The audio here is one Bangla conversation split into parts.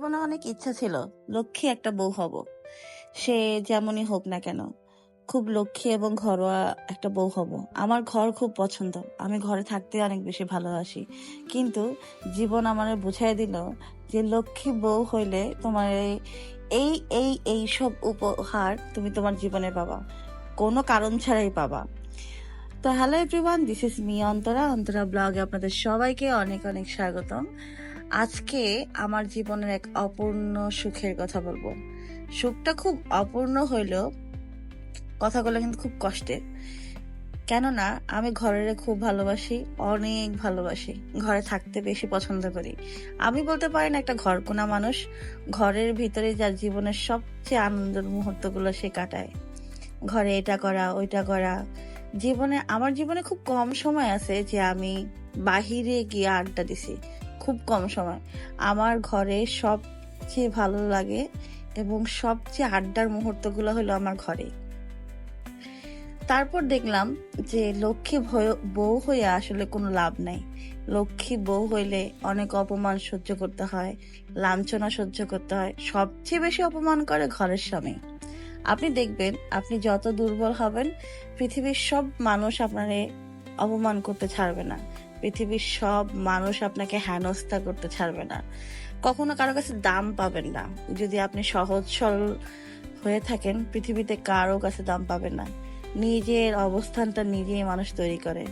জীবনে অনেক ইচ্ছা ছিল, লক্ষ্মী একটা বউ হব। সে যেমনই হোক না কেন, খুব লক্ষ্মী এবং ঘরোয়া একটা বউ হব। আমার ঘর খুব পছন্দ, আমি ঘরে থাকতে অনেক বেশি ভালোবাসি। কিন্তু জীবন আমার বুঝাই দিল যে লক্ষ্মী বউ হইলে তোমার এই- এই এই সব উপহার তুমি তোমার জীবনে পাবা, কোনো কারণ ছাড়াই পাবা। তো hello everyone, this is me Antara Antara ব্লগে আপনাদের সবাইকে অনেক অনেক স্বাগতম। আজকে আমার জীবনের এক অপূর্ণ সুখের কথা বলব। সুখটা খুব অপূর্ণ হইলেও কথাগুলো কিন্তু খুব কষ্টের। কেননা, আমি ঘরের খুব ভালোবাসি, অনেক ভালোবাসি। ঘরে থাকতে বেশি পছন্দ করি। আমি বলতে পারি না একটা ঘরকোনা মানুষ, ঘরের ভিতরে যার জীবনের সবচেয়ে আনন্দের মুহূর্তগুলো সে কাটায়। ঘরে এটা করা, ওইটা করা। জীবনে, আমার জীবনে খুব কম সময় আছে যে আমি বাহিরে গিয়ে আড্ডা দিছি। খুব কম সময়। আমার ঘরে সবচেয়ে ভালো লাগে এবং সবচেয়ে আড্ডার মুহূর্তগুলো হলো আমার ঘরে। তারপর দেখলাম যে লক্ষ্মী বউ হয়ে আসলে কোনো লাভ নাই। লক্ষ্মী বউ হইলে অনেক অপমান সহ্য করতে হয়, লাঞ্ছনা সহ্য করতে হয়। সবচেয়ে বেশি অপমান করে ঘরের স্বামী। আপনি দেখবেন, আপনি যত দুর্বল হবেন, পৃথিবীর সব মানুষ আপনারে অপমান করতে ছাড়বে না। পৃথিবীর সব মানুষ আপনাকে হেনস্থা করতে ছাড়বে না। কখনো কারও কাছে দাম পাবেন না। যদি আপনি সহজ, সরল হয়ে থাকেন, পৃথিবীতে কারও কাছে দাম পাবেন না। নিজের অবস্থানটা নিজেই মানুষ তৈরি করে।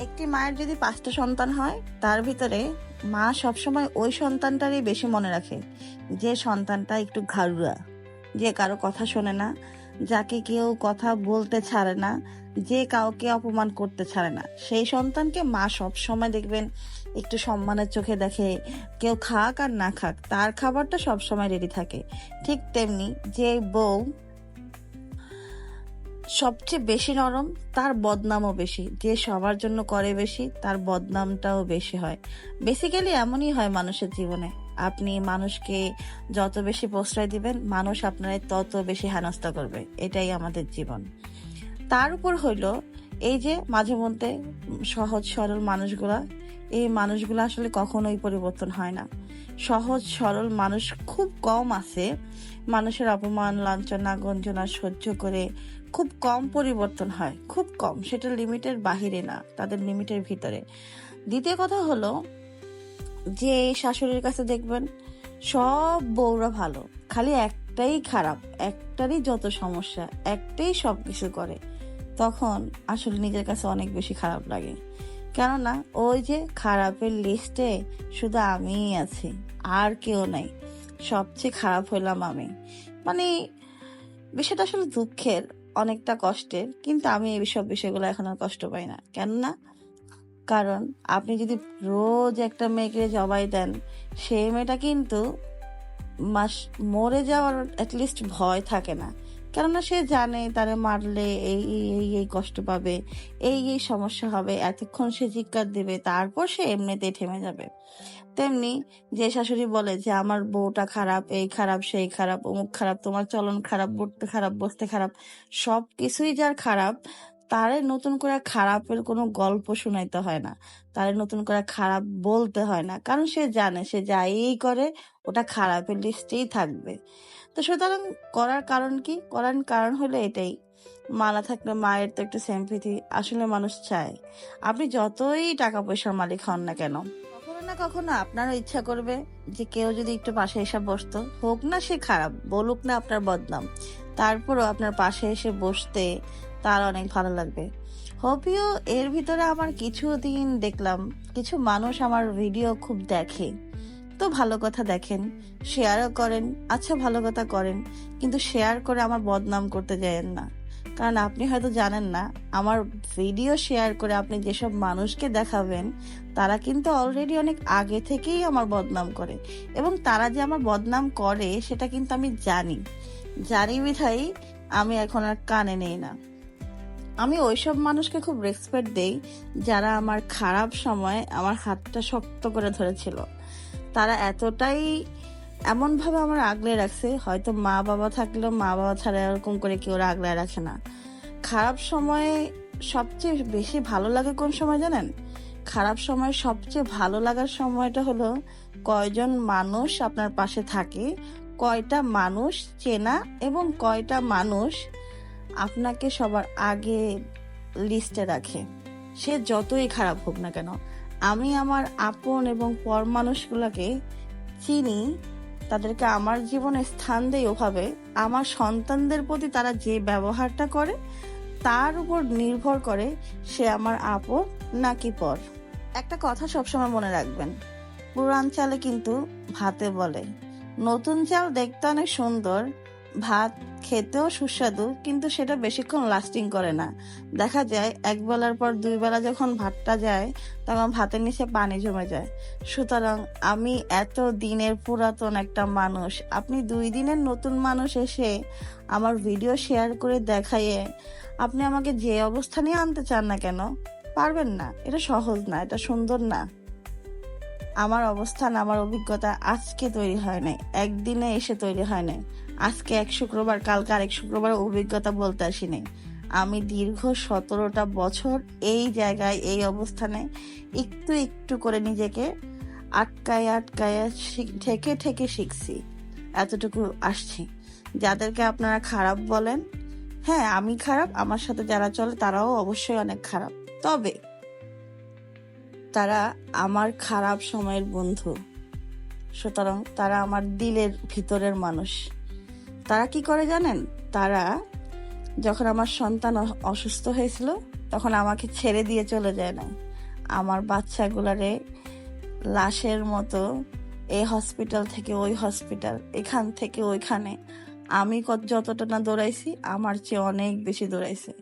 একটি মায়ের যদি পাঁচটা সন্তান হয়, তার ভিতরে মা সবসময় ওই সন্তানটারই বেশি মনে রাখে, যে সন্তানটা একটু ঘাড়ুয়া, যে কারও কথা শোনে না যাকে কেউ কথা বলতে ছাড়ে না, যে কাউকে অপমান করতে ছাড়ে না। সেই সন্তানকে মা সব সময় দেখবেন একটু সম্মানের চোখে দেখে, কেউ খাক আর না খাক, তার খাবারটা সব সময় রেডি থাকে। ঠিক তেমনি যে বউ সবচেয়ে বেশি নরম, তার বদনামও বেশি। যে সবার জন্য করে বেশি, তার বদনামটাও বেশি হয়। বেসিক্যালি এমনই হয় মানুষের জীবনে। আপনি মানুষকে যত বেশি প্রশ্রয় দিবেন, মানুষ আপনার তত বেশি হেনস্থা করবে। এটাই আমাদের জীবন। তার উপর হইল এই যে মাঝে মধ্যে সহজ সরল মানুষগুলা, এই মানুষগুলো আসলে কখনোই পরিবর্তন হয় না। সহজ সরল মানুষ খুব কম আছে। মানুষের অপমান, লাঞ্ছনা, গঞ্জনা সহ্য করে খুব কম পরিবর্তন হয়। খুব কম। সেটা লিমিটের বাহিরে না, তাদের লিমিটের ভিতরে। দ্বিতীয় কথা হলো যে শাশুড়ির কাছে দেখবেন সব বউরা ভালো, খালি একটাই খারাপ, একটারই যত সমস্যা, একটাই সব কিছু করে, তখন আসলে নিজের কাছে অনেক বেশি খারাপ লাগে। কেননা ওই যে খারাপের লিস্টে শুধু আমিই আছি, আর কেউ নাই, সবচেয়ে খারাপ হইলাম আমি। মানে বিষয়টা আসলে দুঃখের, অনেকটা কষ্টের, কিন্তু আমি এই সব বিষয়গুলো এখন আর কষ্ট পাই না। কেননা কারণ আপনি যদি রোজ একটা মেয়েকে জবাই দেন সেই মেয়েটা কিন্তু মাস, মরে যাওয়ার অ্যাটলিস্ট ভয় থাকে না। কেননা সে জানে তারে মারলে এই এই এই কষ্ট পাবে, এই এই সমস্যা হবে, এতক্ষণ সে চিৎকার দেবে, তারপর সে এমনিতেই থেমে যাবে। তেমনি যে শাশুড়ি বলে যে, আমার বউটা খারাপ, এই খারাপ, সেই খারাপ, অমুক খারাপ, তোমার চলন খারাপ বলতে খারাপ, বসতে খারাপ। সব কিছুই যার খারাপ তারে নতুন করে খারাপের কোনো গল্প শোনাইতে হয় না। তারে নতুন করে খারাপ বলতে হয় না। কারণ সে জানে, সে যাই করে, ওটা খারাপের লিস্টেই থাকবে। তো সুতরাং করার কারণ কি? করার কারণ হলো এটাই। মালা থাকলে মায়ের তো একটু সেম্পিথি আসলে মানুষ চায়। আপনি যতই টাকা পয়সার মালিক হন না কেন, কখনো না কখনো আপনারও ইচ্ছা করবে যে কেউ যদি একটু পাশে এসে বসতো। হোক না সে খারাপ, বলুক না আপনার বদনাম। তারপরও আপনার পাশে এসে বসতে তার অনেক ভালো লাগবে। হবিও এর ভিতরে আমার কিছু দিন দেখলাম, কিছু মানুষ আমার ভিডিও খুব দেখে। তো ভালো কথা দেখেন শেয়ারও করেন আচ্ছা ভালো কথা করেন, কিন্তু শেয়ার করে আমার বদনাম করতে যায়েন না। কারণ আপনি হয়তো জানেন না, আমার ভিডিও শেয়ার করে আপনি যেসব মানুষকে দেখাবেন, তারা কিন্তু অলরেডি অনেক আগে থেকেই আমার বদনাম করে। এবং তারা যে আমার বদনাম করে, সেটা কিন্তু আমি জানি। জানি বিধাই আমি এখন আর কানে নেই না। আমি ওইসব মানুষকে খুব রেসপেক্ট দেই, যারা আমার খারাপ সময় আমার হাতটা শক্ত করে ধরেছিল। তারা এতটাই এমনভাবে আমার আগলে রাখছে, হয়তো মা বাবা থাকলেও মা বাবা ছাড়া এরকম করে কেউ আগলে রাখে না। খারাপ সময়ে সবচেয়ে বেশি ভালো লাগে কোন সময় জানেন? খারাপ সময় সবচেয়ে ভালো লাগার সময়টা হলো কয়জন মানুষ আপনার পাশে থাকে, কয়টা মানুষ চেনা এবং কয়টা মানুষ আপনাকে সবার আগে লিস্টে রাখে। সে যতই খারাপ হোক না কেন, আমি আমার আপন এবং পর মানুষগুলোকে চিনি, তাদেরকে আমার জীবনে স্থান দেই ওভাবে, আমার সন্তানদের প্রতি তারা যে ব্যবহারটা করে, তার উপর নির্ভর করে সে আমার আপন নাকি পর। একটা কথা সবসময় মনে রাখবেন পুরান চালে কিন্তু ভাতে বলে, নতুন চাল দেখতে অনেক সুন্দর ভাত খেতেও সুস্বাদু, কিন্তু সেটা বেশিক্ষণ লাস্টিং করে না। দেখা যায়, এক বেলার পর দুই বেলা যখন ভাতটা যায়, তখন ভাতের নিচে পানি জমে যায়। সুতরাং আমি এত দিনের পুরাতন একটা মানুষ। আপনি দুই দিনের নতুন মানুষ এসে আমার ভিডিও শেয়ার করে দেখাইয়ে আপনি আমাকে যে অবস্থানে আনতে চান না কেন, পারবেন না। এটা সহজ না, এটা সুন্দর না। আমার অবস্থান, আমার অভিজ্ঞতা আজকে তৈরি হয় নাই, একদিনে এসে তৈরি হয় নাই। আজকে এক শুক্রবার, কালকে আরেক শুক্রবার অভিজ্ঞতা বলতে আসি নাই। আমি দীর্ঘ সতেরোটা বছর এই জায়গায়, এই অবস্থানে একটু একটু করে নিজেকে আটকায় আটকায় ঠেকে ঠেকে শিখছি, এতটুকু আসছি। যাদেরকে আপনারা খারাপ বলেন হ্যাঁ আমি খারাপ, আমার সাথে যারা চলে তারাও অবশ্যই অনেক খারাপ। তবে তারা আমার খারাপ সময়ের বন্ধু। সুতরাং তারা আমার দিলের ভিতরের মানুষ। তারা কি করে জানেন? তারা যখন আমার সন্তান অসুস্থ হয়েছিল, তখন আমাকে ছেড়ে দিয়ে চলে যায় না। আমার বাচ্চাগুলারে লাশের মতো এই হসপিটাল থেকে ওই হসপিটাল, এখান থেকে ওইখানে। আমি যতটা না দৌড়াইছি, আমার চেয়ে অনেক বেশি দৌড়াইছে।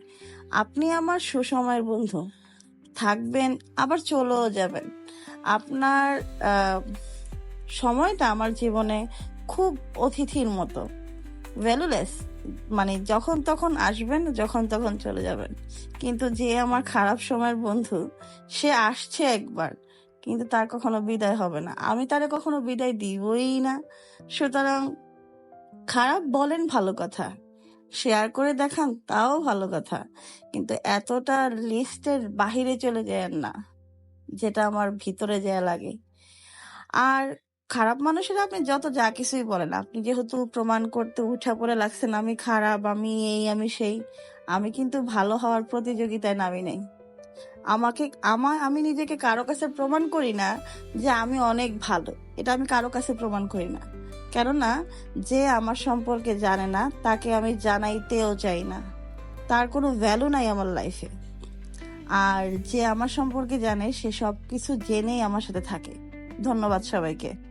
আপনি আমার সুসময়ের বন্ধু। থাকবেন, আবার চলেও যাবেন। আপনার সময়টা আমার জীবনে খুব অতিথির মতো। ভ্যালুলেস মানে যখন তখন আসবেন, যখন তখন চলে যাবেন। কিন্তু যে আমার খারাপ সময়ের বন্ধু, সে আসছে একবার, কিন্তু তার কখনো বিদায় হবে না। আমি তারে কখনো বিদায় দিবই না। সুতরাং খারাপ বলেন ভালো কথা। শেয়ার করে দেখান, তাও ভালো কথা। কিন্তু এতটা লিস্টের বাহিরে চলে যায় না, যেটা আমার ভিতরে যায় লাগে। আর খারাপ মানুষের আপনি যত যা কিছুই বলেন, আপনি যেহেতু প্রমাণ করতে উঠা পড়ে লাগছেন, আমি খারাপ, আমি এই, আমি সেই, আমি কিন্তু ভালো হওয়ার প্রতিযোগিতায় নামি নেই। আমাকে আমার আমি নিজেকে কারও কাছে প্রমাণ করি না যে আমি অনেক ভালো। এটা আমি কারও কাছে প্রমাণ করি না। কেননা, যে আমার সম্পর্কে জানে না, তাকে আমি জানাইতেও চাই না। তার কোনো ভ্যালু নাই আমার লাইফে আর যে আমার সম্পর্কে জানে, সে সব কিছু জেনেই আমার সাথে থাকে। ধন্যবাদ সবাইকে।